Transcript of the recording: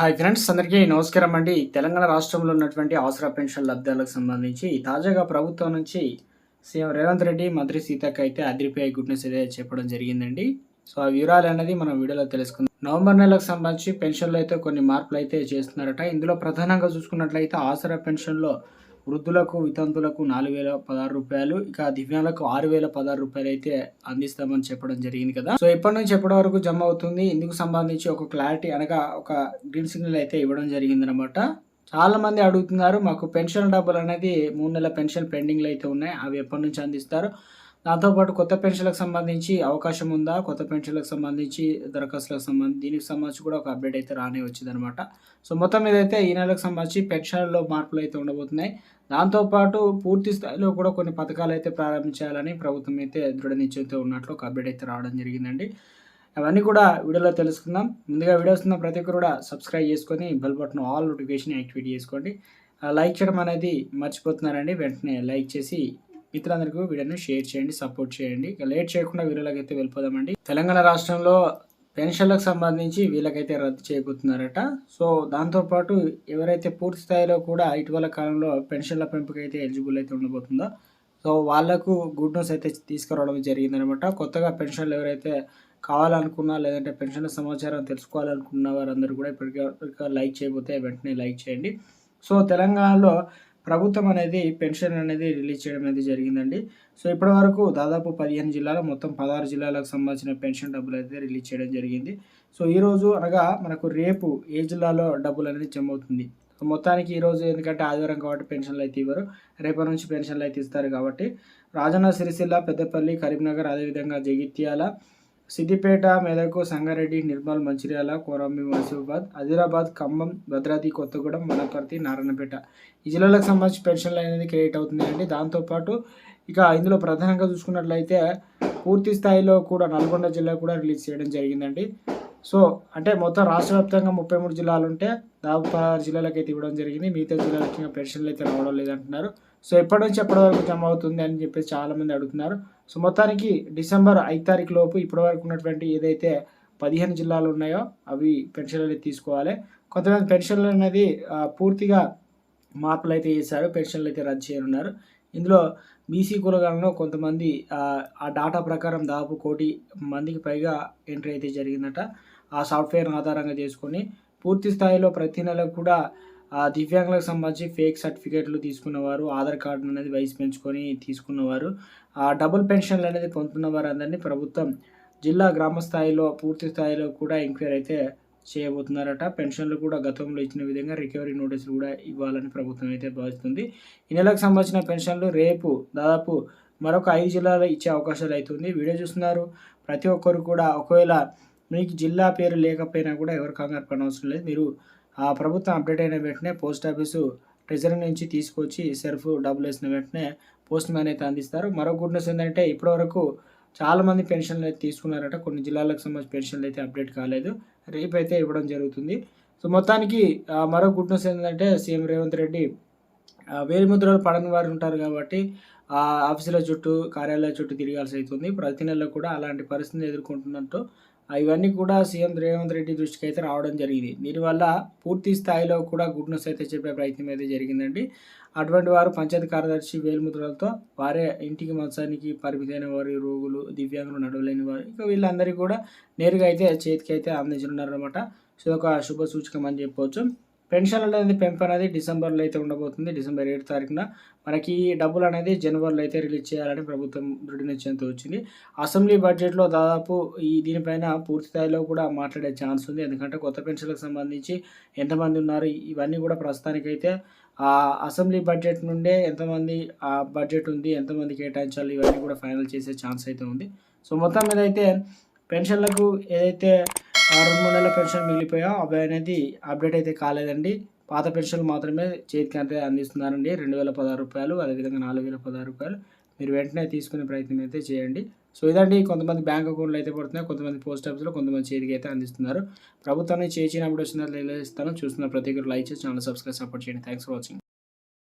Hi friends అందరికీ నమస్కారం అండి. తెలంగాణ రాష్ట్రంలో ఉన్నటువంటి ఆసరా పెన్షన్ లబ్ధాలకు సంబంధించి తాజాగా ప్రభుత్వం నుంచి సీఎం రేవంత్ రెడ్డి మంత్రి సీతక్క అయితే అదిరిపోయే గుడ్ న్యూస్ అయితే చెప్పడం జరిగిందండి. సో ఆ వివరాలు అనేది మనం వీడియోలో తెలుసుకుందాం. నవంబర్ నెలకు సంబంధించి పెన్షన్లో అయితే కొన్ని మార్పులు అయితే చేస్తున్నారట. ఇందులో ప్రధానంగా చూసుకున్నట్లయితే ఆసరా పెన్షన్లో వృద్ధులకు వితంతులకు నాలుగు వేల పదహారు రూపాయలు ఇక దివ్యాంగులకు ఆరు వేల పదహారు రూపాయలు అయితే అందిస్తామని చెప్పడం జరిగింది కదా. సో ఎప్పటి నుంచి ఎప్పటి వరకు జమ అవుతుంది? ఇందుకు సంబంధించి ఒక క్లారిటీ అనగా ఒక గ్రీన్ సిగ్నల్ అయితే ఇవ్వడం జరిగింది అనమాట చాలా మంది అడుగుతున్నారు మాకు పెన్షన్ డబ్బులు అనేది మూడు నెలల పెన్షన్ పెండింగ్లు అయితే ఉన్నాయి అవి ఎప్పటి నుంచి అందిస్తారు? దాంతోపాటు కొత్త పెన్షన్లకు సంబంధించి అవకాశం ఉందా? కొత్త పెన్షన్లకు సంబంధించి దరఖాస్తులకు సంబంధించి దీనికి సంబంధించి కూడా ఒక అప్డేట్ అయితే రానే వచ్చింది అనమాట సో మొత్తం మీద అయితే ఈ నెలకు సంబంధించి పెన్షన్లో మార్పులు అయితే ఉండబోతున్నాయి. దాంతోపాటు పూర్తి స్థాయిలో కూడా కొన్ని పథకాలు అయితే ప్రారంభించాలని ప్రభుత్వం అయితే దృఢ నిశ్చయంతో ఉన్నట్లు ఒక అప్డేట్ అయితే రావడం జరిగిందండి. అవన్నీ కూడా వీడియోలో తెలుసుకుందాం. ముందుగా వీడియోస్ ఉన్న ప్రతి ఒక్కరు కూడా సబ్స్క్రైబ్ చేసుకొని bell button all notification activate చేసుకోండి. ఆ లైక్ చేయడం అనేది మర్చిపోతున్నారండి. వెంటనే లైక్ చేసి మిత్రులందరికీ వీడియోని షేర్ చేయండి సపోర్ట్ చేయండి. ఇక లేట్ చేయకుండా వీడియోలోకి వెళ్ళిపోదామండి. తెలంగాణ రాష్ట్రంలో పెన్షన్లకు సంబంధించి వీళ్ళకైతే రద్దు చేయబోతున్నారట సో దాంతోపాటు ఎవరైతే పూర్తి స్థాయిలో కూడా ఇటీవల కాలంలో పెన్షన్ల పెంపుకైతే అయితే ఎలిజిబుల్ అయితే ఉండబోతుందో సో వాళ్ళకు గుడ్ న్యూస్ అయితే తీసుకురావడం జరిగిందనమాట. కొత్తగా పెన్షన్లు ఎవరైతే కావాలనుకున్నా లేదంటే పెన్షన్ల సమాచారం తెలుసుకోవాలనుకున్న వారందరూ కూడా ఇప్పటికే లైక్ చేయబోతే వెంటనే లైక్ చేయండి. సో తెలంగాణలో ప్రభుత్వం అనేది పెన్షన్ అనేది రిలీజ్ చేయడం అనేది జరిగిందండి. సో ఇప్పటి వరకు దాదాపు పదిహేను జిల్లాలో మొత్తం పదహారు జిల్లాలకు సంబంధించిన పెన్షన్ డబ్బులు అయితే రిలీజ్ చేయడం జరిగింది. సో ఈరోజు అనగా మనకు రేపు ఏ జిల్లాలో డబ్బులు అనేది జమ అవుతుంది? సో మొత్తానికి ఈరోజు ఎందుకంటే ఆదివారం కాబట్టి పెన్షన్లు అయితే ఇవ్వరు. రేపటి నుంచి పెన్షన్లు అయితే ఇస్తారు కాబట్టి రాజన్న సిరిసిల్ల పెద్దపల్లి కరీంనగర్ అదేవిధంగా జగిత్యాల సిద్దిపేట మెదకు సంగారెడ్డి నిర్మల్ మంచిర్యాల కోరంబి మహసూబాద్ ఆదిలాబాద్ ఖమ్మం భద్రాద్రి కొత్తగూడెం వనపర్తి నారాయణపేట. ఈ జిల్లాలకు సంబంధించి పెన్షన్లు అనేది క్రియేట్ అవుతున్నాయండి దాంతోపాటు ఇక ఇందులో ప్రధానంగా చూసుకున్నట్లయితే పూర్తి స్థాయిలో కూడా నల్గొండ జిల్లా కూడా రిలీజ్ చేయడం జరిగిందండి. సో అంటే మొత్తం రాష్ట్ర వ్యాప్తంగా ముప్పై మూడు జిల్లాలు ఉంటే దాదాపు పదహారు జిల్లాలకు అయితే ఇవ్వడం జరిగింది. మిగతా జిల్లాలకు ఇంకా పెన్షన్లు అయితే రావడం లేదంటున్నారు. సో ఎప్పటి నుంచి ఎప్పటి వరకు జమ అవుతుంది అని చెప్పేసి చాలామంది అడుగుతున్నారు. సో మొత్తానికి డిసెంబర్ ఐదు తారీఖు లోపు ఇప్పటి వరకు ఉన్నటువంటి ఏదైతే పదిహేను జిల్లాలు ఉన్నాయో అవి పెన్షన్లు అయితే తీసుకోవాలి. కొంతమంది పెన్షన్లు అనేది పూర్తిగా మార్పులు అయితే చేశారు. పెన్షన్లు అయితే రద్దు చేయనున్నారు. ఇందులో బీసీ కులగాలను కొంతమంది ఆ డాటా ప్రకారం దాదాపు కోటి మందికి పైగా ఎంట్రీ అయితే జరిగిందట. ఆ సాఫ్ట్వేర్ ఆధారంగా చేసుకొని పూర్తి స్థాయిలో ప్రతి నెల కూడా ఆ దివ్యాంగులకు సంబంధించి ఫేక్ సర్టిఫికేట్లు తీసుకున్నవారు ఆధార్ కార్డు అనేది వయసు పెంచుకొని తీసుకున్నవారు ఆ డబుల్ పెన్షన్లు అనేది పొందుతున్న వారందరినీ ప్రభుత్వం జిల్లా గ్రామ స్థాయిలో పూర్తి స్థాయిలో కూడా ఎంక్వైరీ అయితే చేయబోతున్నారట. పెన్షన్లు కూడా గతంలో ఇచ్చిన విధంగా రికవరీ నోటీసులు కూడా ఇవ్వాలని ప్రభుత్వం అయితే భావిస్తుంది. ఈ నెలకు సంబంధించిన పెన్షన్లు రేపు దాదాపు మరొక ఐదు జిల్లాలో ఇచ్చే అవకాశాలు అవుతుంది వీడియో చూస్తున్నారు. ప్రతి ఒక్కరు కూడా ఒకవేళ మీకు జిల్లా పేరు లేకపోయినా కూడా ఎవరు కంగారు పడవసరం లేదు. మీరు ఆ ప్రభుత్వం అప్డేట్ అయిన వెంటనే పోస్ట్ ఆఫీసు ట్రెజరీ నుంచి తీసుకొచ్చి సెర్ఫ్ డబ్బులు వేసిన వెంటనే పోస్ట్ మ్యాన్ అయితే అందిస్తారు. మరో గుడ్ న్యూస్ ఏంటంటే ఇప్పటివరకు చాలామంది పెన్షన్లు అయితే తీసుకున్నారట. కొన్ని జిల్లాలకు సంబంధించి పెన్షన్లు అయితే అప్డేట్ కాలేదు. రేపు అయితే ఇవ్వడం జరుగుతుంది. సో మొత్తానికి మరో గుడ్ న్యూస్ ఏంటంటే సీఎం రేవంత్ రెడ్డి వేలిముద్రలు పడని వారు ఉంటారు కాబట్టి ఆఫీసుల చుట్టూ కార్యాలయాల చుట్టూ తిరగాల్సి అవుతుంది. ప్రతి నెలలో కూడా అలాంటి పరిస్థితిని ఎదుర్కొంటున్నట్టు ఇవన్నీ కూడా సీఎం రేవంత్ రెడ్డి దృష్టికి అయితే రావడం జరిగింది. దీనివల్ల పూర్తి స్థాయిలో కూడా గుడ్ న్యూస్ అయితే చెప్పే ప్రయత్నం అయితే జరిగిందండి. అటువంటి వారు పంచాయతీ కార్యదర్శి వేలుముద్రలతో వారే ఇంటికి మంచానికి పరిమితైన వారి రోగులు దివ్యాంగులు నడవలేని వారు ఇక వీళ్ళందరికీ కూడా నేరుగా అయితే చేతికి అయితే అందించనున్నారనమాట సో ఒక శుభ సూచకం అని చెప్పవచ్చు. పెన్షన్ అనేది పెంపు అనేది డిసెంబర్లో అయితే ఉండబోతుంది. డిసెంబర్ ఏడు తారీఖున మనకి ఈ డబ్బులు అనేది జనవరిలో అయితే రిలీజ్ చేయాలని ప్రభుత్వం దృఢ నిశ్చయంతో వచ్చింది. అసెంబ్లీ బడ్జెట్లో దాదాపు ఈ దీనిపైన పూర్తి స్థాయిలో కూడా మాట్లాడే ఛాన్స్ ఉంది. ఎందుకంటే కొత్త పెన్షన్లకు సంబంధించి ఎంతమంది ఉన్నారు ఇవన్నీ కూడా ప్రస్తుతానికైతే ఆ అసెంబ్లీ బడ్జెట్ నుండే ఎంతమంది ఆ బడ్జెట్ ఉంది ఎంతమంది కేటాయించాలి ఇవన్నీ కూడా ఫైనల్ చేసే ఛాన్స్ అయితే ఉంది. సో మొత్తం మీద అయితే పెన్షన్లకు ఏదైతే రెండు మూడు నెలల పెన్షన్ మిగిలిపోయా అవి అనేది అప్డేట్ అయితే కాలేదండి. పాత పెన్షన్లు మాత్రమే చేతికి అంటే అందిస్తున్నారండి. రెండు వేల పదహారు రూపాయలు అదేవిధంగా నాలుగు వేల పదహారు రూపాయలు. మీరు వెంటనే తీసుకునే ప్రయత్నం అయితే చేయండి. సో ఇదండి. కొంతమంది బ్యాంక్ అకౌంట్లు అయితే పడుతున్నాయి. కొంతమంది పోస్ట్ ఆఫీస్లో కొంతమంది చేతికి అయితే అందిస్తున్నారు. ప్రభుత్వాన్ని చేసిన అప్పుడు వచ్చినట్లు ఇస్తాను చూస్తున్న ప్రతి ఒక్కరు లైక్ చేసి ఛానల్ సబ్స్క్రైబ్ సపోర్ట్ చేయండి. Thanks for watching.